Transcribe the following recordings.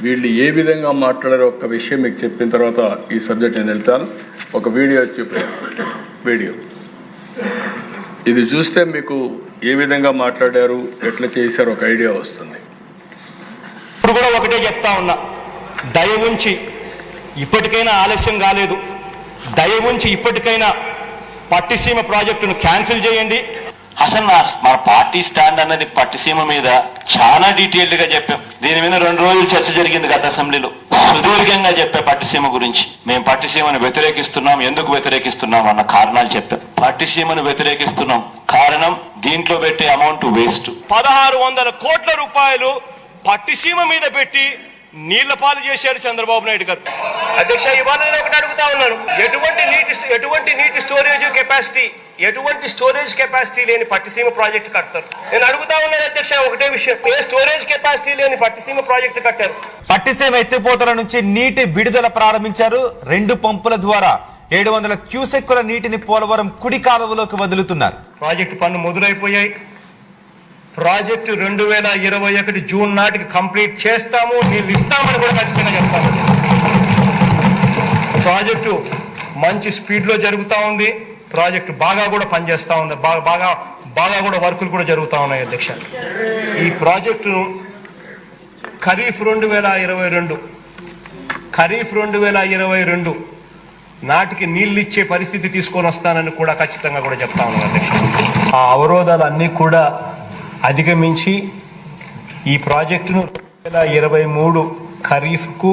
వీళ్ళు ఏ విధంగా మాట్లాడారో ఒక విషయం మీకు చెప్పిన తర్వాత ఈ సబ్జెక్ట్ నేను వెళ్తాను. ఒక వీడియో చూపే వీడియో. ఇది చూస్తే మీకు ఏ విధంగా మాట్లాడారు ఎట్లా చేశారు ఒక ఐడియా వస్తుంది. ఇప్పుడు కూడా ఒకటే చెప్తా ఉన్నా. దయ ఉంచి ఇప్పటికైనా ఆలస్యం కాలేదు. దయ ఉంచి ఇప్పటికైనా పట్టిసీమ ప్రాజెక్టును క్యాన్సిల్ చేయండి. అసలు నా మన పార్టీ స్టాండ్ అన్నది పట్టిసీమ మీద చాలా డీటెయిల్డ్గా చెప్పాం. దీని మీద రెండు రోజులు చర్చ జరిగింది గత అసెంబ్లీలో. సుదీర్ఘంగా చెప్పే పట్టిసీమ గురించి. మేము పట్టిసీమను వ్యతిరేకిస్తున్నాం. ఎందుకు వ్యతిరేకిస్తున్నాం అన్న కారణాలు చెప్పాం. పట్టిసీమను వ్యతిరేకిస్తున్నాం. కారణం దీంట్లో పెట్టే అమౌంట్ వేస్ట్. పదహారు వందల కోట్ల రూపాయలు పట్టిసీమ మీద పెట్టి నీళ్ళ పాలు చేశారు చంద్రబాబు నాయుడు గారు. అధ్యక్ష ఇవాళ నేను ఒకటి అడుగుతా ఉన్నాను. ఎటువంటి నీటి ఎటువంటి నీటి స్టోరేజ్ కెపాసిటీ ఎటువంటి స్టోరేజ్ కెపాసిటీ లేని పట్టిసీమ ప్రాజెక్ట్ కడతారు? నేను అడుగుతా ఉన్నాను అధ్యక్ష ఒకటే విషయం. ఏ స్టోరేజ్ కెపాసిటీ లేని పట్టిసీమ ప్రాజెక్ట్ కట్టారు? పట్టిసీమ ఎత్తిపోతల నుంచి నీటి విడుదల ప్రారంభించారు రెండు పంపుల ద్వారా. ఏడు వందల క్యూసెక్కుల నీటిని పోలవరం కుడి కాలువలోకి వదులుతున్నారు. ప్రాజెక్టు పనులు మొదలైపోయాయి. ప్రాజెక్టు రెండు వేల ఇరవై ఒకటి జూన్ నాటికి కంప్లీట్ చేస్తాము నీళ్ళు ఇస్తామని కూడా ఖచ్చితంగా చెప్తాము ప్రాజెక్టు మంచి స్పీడ్లో జరుగుతూ ఉంది. ప్రాజెక్టు బాగా కూడా పనిచేస్తూ ఉంది. బాగా బాగా బాగా కూడా వర్కులు కూడా జరుగుతూ ఉన్నాయి అధ్యక్ష. ఈ ప్రాజెక్టును ఖరీఫ్ రెండు వేల ఇరవై రెండు ఖరీఫ్ రెండు వేల ఇరవై రెండు నాటికి నీళ్ళు ఇచ్చే పరిస్థితి తీసుకొని వస్తానని కూడా ఖచ్చితంగా కూడా చెప్తా ఉన్నాను అధ్యక్ష. ఆ అవరోధాలు అన్నీ కూడా అధిగమించి ఈ ప్రాజెక్టును రెండు వేల ఇరవై మూడు ఖరీఫ్కు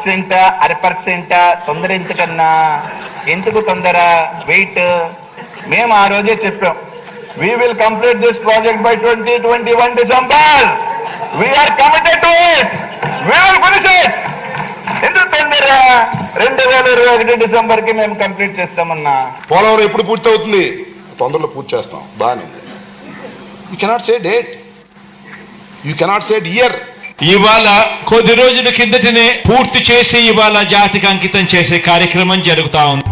పర్సెంట్ అర పర్సెంట్ తొందర ఎందుకన్నా ఎందుకు తొందర? వెయిట్ మేము ఆ రోజే చెప్పాం. We will complete this project by twenty twenty one December we are committed to it will finish it ఎందుకు తొందర? రెండు వేల ఇరవై ఒకటి డిసెంబర్కి మేము కంప్లీట్ చేస్తామన్నా. పోలవరం ఎప్పుడు పూర్తి అవుతుంది తొందరలో పూర్తి చేస్తాం. బాగానే you cannot say date you cannot say year ఇవాళ కొద్ది రోజుల కిందటనే పూర్తి చేసి ఇవాళ జాతికి అంకితం చేసే కార్యక్రమం జరుగుతా ఉంది.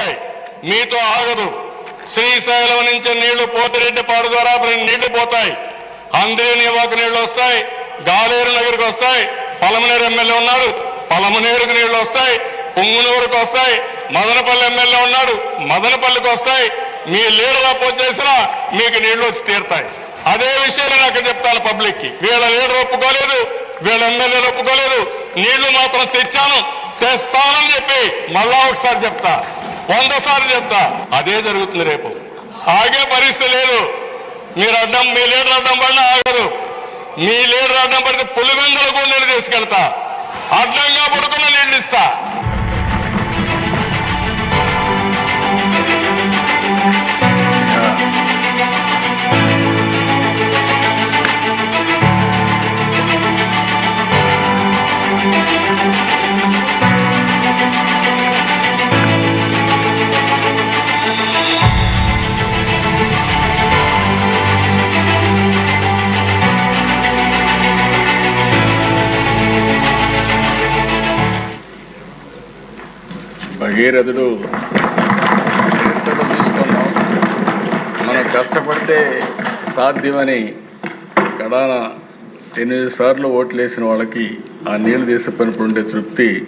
నీళ్ళు మీతో ఆగదు. శ్రీశైలం నుంచి నీళ్ళు పోతిరెడ్డిపాడు ద్వారా నీళ్ళు పోతాయి. అందరి ఒక నీళ్ళు వస్తాయి. గాలేరు నగరికి వస్తాయి. పలమనేరు ఎమ్మెల్యే ఉన్నాడు. పలమనేరుకు నీళ్ళు వస్తాయి. పొంగునూరుకు వస్తాయి. మదనపల్లి ఎమ్మెల్యే ఉన్నాడు. మదనపల్లికి వస్తాయి. మీ లీడర్ అపోజ్ చేసినా మీకు నీళ్ళు వచ్చి తీరుతాయి. అదే విషయం నేను అక్కడ చెప్తాను పబ్లిక్కి వీళ్ళ లీడర్ ఒప్పుకోలేదు. వీళ్ళ ఎమ్మెల్యేలు ఒప్పుకోలేదు. నీళ్ళు మాత్రం తెచ్చాను. తెస్తానని చెప్పి మళ్ళా ఒకసారి చెప్తా. వంద సార్లు చెప్తా అదే జరుగుతుంది రేపు. ఆగే పరిస్థితి లేదు. మీరు అడ్డం మీ లీడర్ అడ్డం పడినా ఆగరు. మీ లీడర్ అడ్డం పడితే పులివెందల కూడా తీసుకెళ్తా. అడ్డంగా పడుకున్న నీళ్ళు ఇస్తా. భగీరథుడు. తీసుకున్నాం. మనం కష్టపడితే సాధ్యమని కడాన ఎనిమిది సార్లు ఓట్లేసిన వాళ్ళకి ఆ నీళ్ళు తీసిపోయినప్పుడు ఉండే తృప్తి.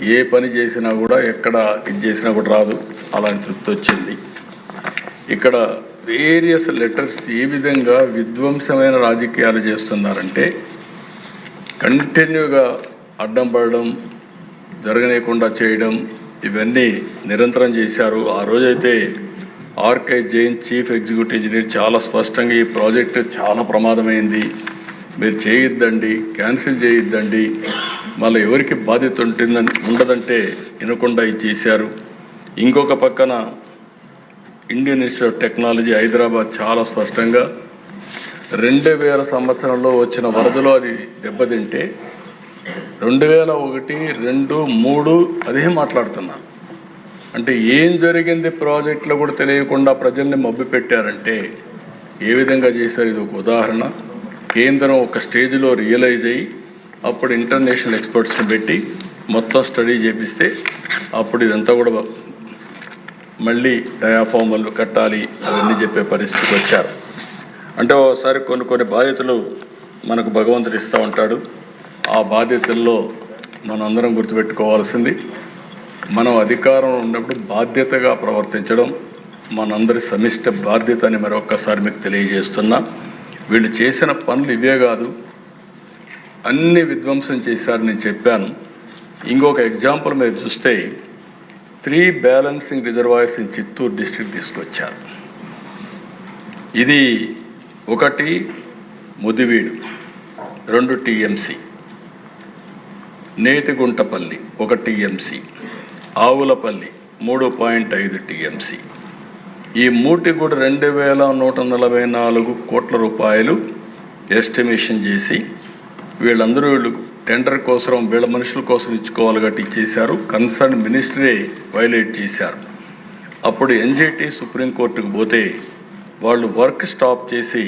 ఏ పని చేసినా కూడా ఎక్కడ ఇది చేసినా కూడా రాదు. అలాంటి తృప్తి వచ్చింది. ఇక్కడ వేరియస్ లెటర్స్ ఏ విధంగా విధ్వంసమైన రాజకీయాలు చేస్తున్నారంటే కంటిన్యూగా అడ్డం పడడం జరగనీయకుండా చేయడం ఇవన్నీ నిరంతరం చేశారు. ఆ రోజైతే R K Jain chief executive engineer చాలా స్పష్టంగా ఈ ప్రాజెక్టు చాలా ప్రమాదమైంది. మీరు చేయొద్దండి క్యాన్సిల్ చేయొద్దండి. మళ్ళీ ఎవరికి బాధ్యత ఉంటుందని ఉండదంటే వినకుండా ఇది చేశారు. ఇంకొక పక్కన Indian Institute of Technology Hyderabad చాలా స్పష్టంగా రెండు వేల సంవత్సరంలో వచ్చిన వరదలో అది దెబ్బతింటే రెండు వేల ఒకటి రెండు మూడు అదే మాట్లాడుతున్నాను అంటే ఏం జరిగింది ప్రాజెక్టులో కూడా తెలియకుండా ప్రజల్ని మబ్బు పెట్టారంటే ఏ విధంగా చేశారు? ఇది ఒక ఉదాహరణ. కేంద్రం ఒక స్టేజ్లో రియలైజ్ అయ్యి అప్పుడు ఇంటర్నేషనల్ ఎక్స్పర్ట్స్ని పెట్టి మొత్తం స్టడీ చేపిస్తే అప్పుడు ఇదంతా కూడా మళ్ళీ డయాఫార్మర్లు కట్టాలి అవన్నీ చెప్పే పరిస్థితికి వచ్చారు. అంటే ఒకసారి కొన్ని కొన్ని బాధ్యతలు మనకు భగవంతుడు ఇస్తూ ఉంటాడు. ఆ బాధ్యతల్లో మనందరం గుర్తుపెట్టుకోవాల్సింది. మనం అధికారంలో ఉన్నప్పుడు బాధ్యతగా ప్రవర్తించడం మనందరి సమిష్ట బాధ్యత అని మరొక్కసారి మీకు తెలియజేస్తున్నా. వీళ్ళు చేసిన పనులు ఇవే కాదు అన్ని విధ్వంసం చేశారు నేను చెప్పాను. ఇంకొక ఎగ్జాంపుల్ మీరు చూస్తే three balancing reservoirs in Chittoor district తీసుకొచ్చారు. ఇది ఒకటి ముదివీడు రెండు టీఎంసీ. నేతిగుంటపల్లి ఒక టీఎంసీ. ఆవులపల్లి మూడు పాయింట్ ఐదు టీఎంసీ. ఈ మూటి కూడా రెండు వేల నూట నలభై నాలుగు కోట్ల రూపాయలు ఎస్టిమేషన్ చేసి వీళ్ళందరూ వీళ్ళు టెండర్ కోసం వీళ్ళ మనుషుల కోసం ఇచ్చుకోవాలి గట్టి ఇచ్చేశారు. కన్సర్న్ మినిస్టరే వైలేట్ చేశారు. అప్పుడు ఎన్జిటి సుప్రీంకోర్టుకు పోతే వాళ్ళు వర్క్ స్టాప్ చేసి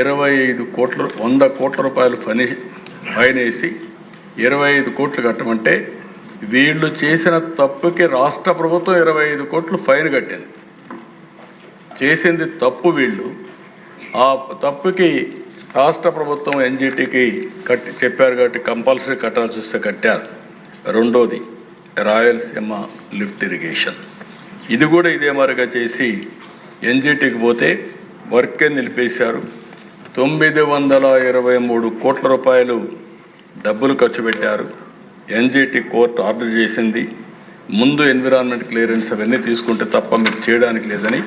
ఇరవై ఐదు కోట్ల వంద కోట్ల రూపాయలు ఫని ఫైన్ వేసి ఇరవై ఐదు కోట్లు కట్టమంటే వీళ్ళు చేసిన తప్పుకి రాష్ట్ర ప్రభుత్వం ఇరవై ఐదు కోట్లు ఫైన్ కట్టింది. చేసింది తప్పు వీళ్ళు. ఆ తప్పుకి రాష్ట్ర ప్రభుత్వం ఎన్జిటికి కట్టి చెప్పారు కాబట్టి కంపల్సరీ కట్టాల్సి వస్తే కట్టారు. రెండోది రాయలసీమ లిఫ్ట్ ఇరిగేషన్. ఇది కూడా ఇదే మారిగా చేసి ఎన్జిటికి పోతే వర్కే నిలిపేశారు. తొమ్మిది వందల ఇరవై మూడు కోట్ల రూపాయలు డబ్బులు ఖర్చు పెట్టారు. ఎన్జిటి కోర్టు ఆర్డర్ చేసింది. ముందు ఎన్విరాన్మెంట్ క్లియరెన్స్ అవన్నీ తీసుకుంటే తప్ప మీకు చేయడానికి లేదని.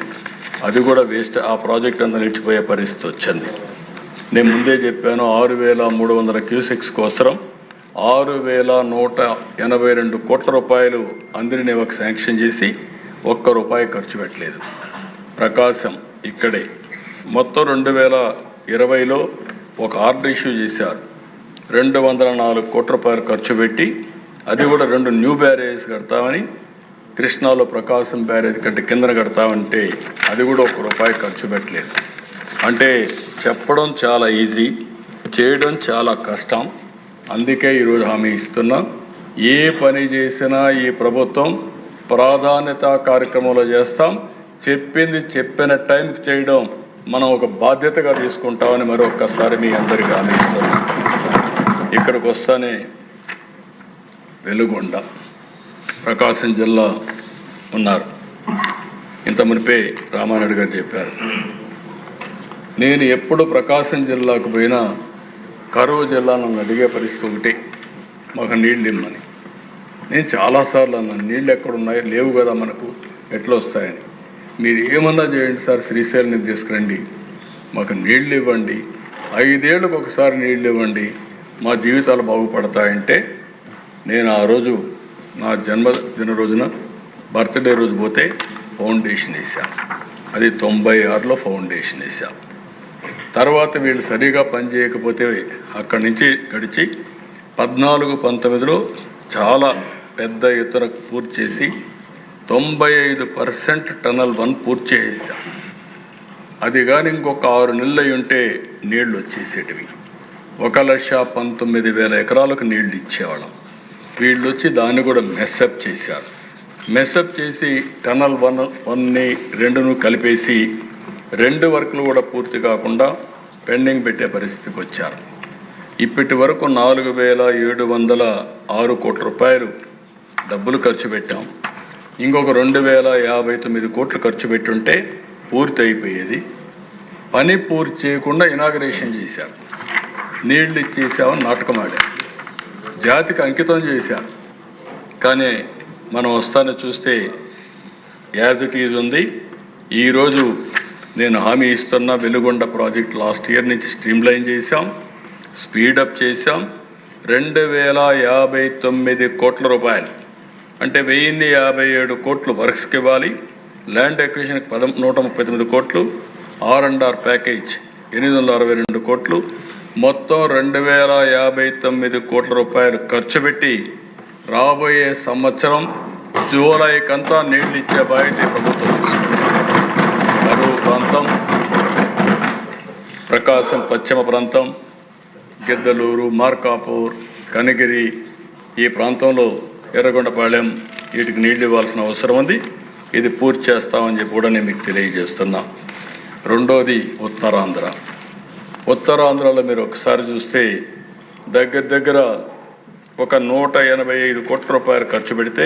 అది కూడా వేస్ట్. ఆ ప్రాజెక్ట్ అంతా నిలిచిపోయే పరిస్థితి వచ్చింది. నేను ముందే చెప్పాను ఆరు వేల మూడు వందల క్యూసెక్స్ కోసం ఆరు వేల నూట ఎనభై రెండు కోట్ల రూపాయలు అందరినీ ఒక శాంక్షన్ చేసి ఒక్క రూపాయి ఖర్చు పెట్టలేదు. ప్రకాశం ఇక్కడే. మొత్తం రెండు వేల ఇరవైలో ఒక ఆర్డర్ ఇష్యూ చేశారు. రెండు వందల నాలుగు కోట్ల రూపాయలు ఖర్చు పెట్టి అది కూడా రెండు న్యూ బ్యారేజ్ కడతామని కృష్ణాలో ప్రకాశం బ్యారేజ్ కంటే కిందన కడతామంటే అది కూడా ఒక రూపాయి ఖర్చు పెట్టలేదు. అంటే చెప్పడం చాలా ఈజీ చేయడం చాలా కష్టం. అందుకే ఈరోజు హామీ ఇస్తున్నాం. ఏ పని చేసినా ఈ ప్రభుత్వం ప్రాధాన్యత కార్యక్రమంలో చేస్తాం. చెప్పింది చెప్పిన టైంకి చేయడం మనం ఒక బాధ్యతగా తీసుకుంటామని మరొకసారి మీ అందరికీ హామీ ఇస్తున్నాం. ఇక్కడికి వస్తానే వెలుగొండ ప్రకాశం జిల్లా ఉన్నారు. ఇంత మునిపే రామారెడ్డి గారు చెప్పారు. నేను ఎప్పుడు ప్రకాశం జిల్లాకు పోయినా కరువు జిల్లా నన్ను అడిగే పరిస్థితి ఒకటి మాకు నీళ్ళు ఇమ్మని. నేను చాలాసార్లు అన్నాను నీళ్ళు ఎక్కడున్నాయి లేవు కదా మనకు ఎట్లా వస్తాయని మీరు ఏమన్నా చేయండి సార్ శ్రీశైలం తీసుకురండి. మాకు నీళ్ళు ఇవ్వండి. ఐదేళ్ళకు ఒకసారి నీళ్ళు ఇవ్వండి. మా జీవితాలు బాగుపడతాయంటే నేను ఆ రోజు నా జన్మదిన రోజున బర్త్డే రోజు పోతే ఫౌండేషన్ వేసాం అది తొంభై ఆరులో ఫౌండేషన్ వేసాం తర్వాత వీళ్ళు సరిగా పనిచేయకపోతే అక్కడి నుంచి గడిచి పద్నాలుగు పంతొమ్మిదిలో చాలా పెద్ద ఎత్తున పూర్తి చేసి తొంభై ఐదు పర్సెంట్ టనల్ వన్ పూర్తి చేసేసాం అది కానీ ఇంకొక ఆరు నెలలు ఉంటే నీళ్ళు వచ్చేసేటివి. ఒక లక్ష పంతొమ్మిది వేల ఎకరాలకు నీళ్ళు ఇచ్చేవాళ్ళం. వీళ్ళు వచ్చి దాన్ని కూడా మెస్అప్ చేశారు. మెస్అప్ చేసి టనల్ వన్ వన్ని రెండును కలిపేసి రెండు వర్క్లు కూడా పూర్తి కాకుండా పెండింగ్ పెట్టే పరిస్థితికి వచ్చారు. ఇప్పటి వరకు నాలుగు వేల ఏడు వందల ఆరు కోట్ల రూపాయలు డబ్బులు ఖర్చు పెట్టాం. ఇంకొక రెండు వేల యాభై తొమ్మిది కోట్లు ఖర్చు పెట్టుంటే పూర్తి అయిపోయేది పని పూర్తి చేయకుండా ఇనాగరేషన్ చేశారు. నీళ్ళు ఇచ్చేసామని నాటకం ఆడా. జాతికి అంకితం చేశా. కానీ మనం వస్తాను చూస్తే యాజ్ ఇట్ ఈజ్ ఉంది. ఈరోజు నేను హామీ ఇస్తున్న వెలుగొండ ప్రాజెక్ట్ లాస్ట్ ఇయర్ నుంచి స్ట్రీమ్లైన్ చేశాం స్పీడప్ చేశాం. రెండు వేల యాభై తొమ్మిది కోట్ల రూపాయలు. అంటే వెయ్యిన్ని యాభై ఏడు కోట్లు వర్క్స్కి ఇవ్వాలి. ల్యాండ్ ఎక్విజిషన్కి పదం నూట ముప్పై తొమ్మిది కోట్లు. ఆర్ అండ్ ఆర్ ప్యాకేజ్ ఎనిమిది వందల అరవై రెండు కోట్లు. మొత్తం రెండు వేల యాభై తొమ్మిది కోట్ల రూపాయలు ఖర్చు పెట్టి రాబోయే సంవత్సరం జూలైకంతా నీళ్ళు ఇచ్చే బాధ్యత ప్రభుత్వం కరువు ప్రాంతం ప్రకాశం పశ్చిమ ప్రాంతం గిద్దలూరు మార్కాపూర్ కనిగిరి ఈ ప్రాంతంలో ఎర్రగొండపాళెం వీటికి నీళ్ళు ఇవ్వాల్సిన అవసరం ఉంది. ఇది పూర్తి చేస్తామని చెప్పి కూడా నేను మీకు తెలియజేస్తున్నా. రెండోది ఉత్తరాంధ్ర. ఉత్తరాంధ్రలో మీరు ఒకసారి చూస్తే దగ్గర దగ్గర ఒక నూట ఎనభై ఐదు కోట్ల రూపాయలు ఖర్చు పెడితే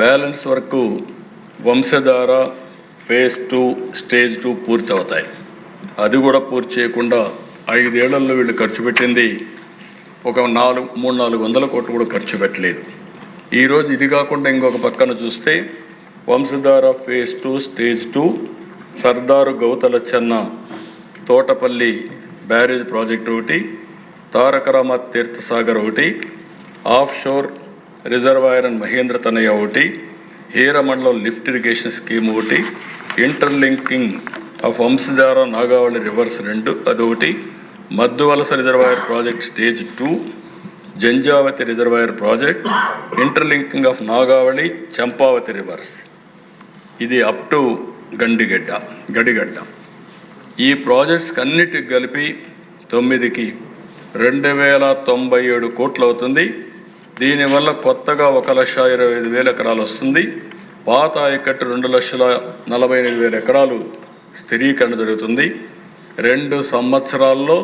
బ్యాలెన్స్ వరకు Vamsadhara phase two stage two పూర్తి అవుతాయి అది కూడా పూర్తి చేయకుండా ఐదేళ్ళలో వీళ్ళు ఖర్చు పెట్టింది ఒక నాలుగు మూడు నాలుగు వందల కోట్లు కూడా ఖర్చు పెట్టలేదు. ఈరోజు ఇది కాకుండా ఇంకొక పక్కన చూస్తే Vamsadhara phase two stage two Sardar Gouthu Thotapalli barrage project ఒకటి తారకరామ తీర్థసాగర్ ఒకటి off shore reservoir and Mahendra Tanaya ఒకటి హీరమండలం లిఫ్ట్ ఇరిగేషన్ స్కీమ్ ఒకటి interlinking of Vamsadhara Nagavali rivers రెండు అదొకటి Madduvalasa reservoir project stage two Janjhavathi reservoir project interlinking of Nagavali Champavathi rivers. ఇది up to Gandigadda Gadigadda. ఈ ప్రాజెక్ట్స్కి అన్నిటికి కలిపి తొమ్మిదికి రెండు వేల తొంభై ఏడు కోట్లు అవుతుంది దీనివల్ల కొత్తగా ఒక లక్ష ఇరవై ఐదు వేల ఎకరాలు వస్తుంది. పాత ఎక్కటి రెండు లక్షల నలభై ఎనిమిది వేల ఎకరాలు స్థిరీకరణ జరుగుతుంది. రెండు సంవత్సరాల్లో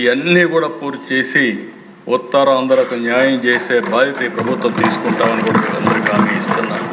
ఇవన్నీ కూడా పూర్తి చేసి ఉత్తరాంధ్రకు న్యాయం చేసే బాధ్యత ఈ ప్రభుత్వం తీసుకుంటామని కూడా అందరికీ హామీ ఇస్తున్నాను.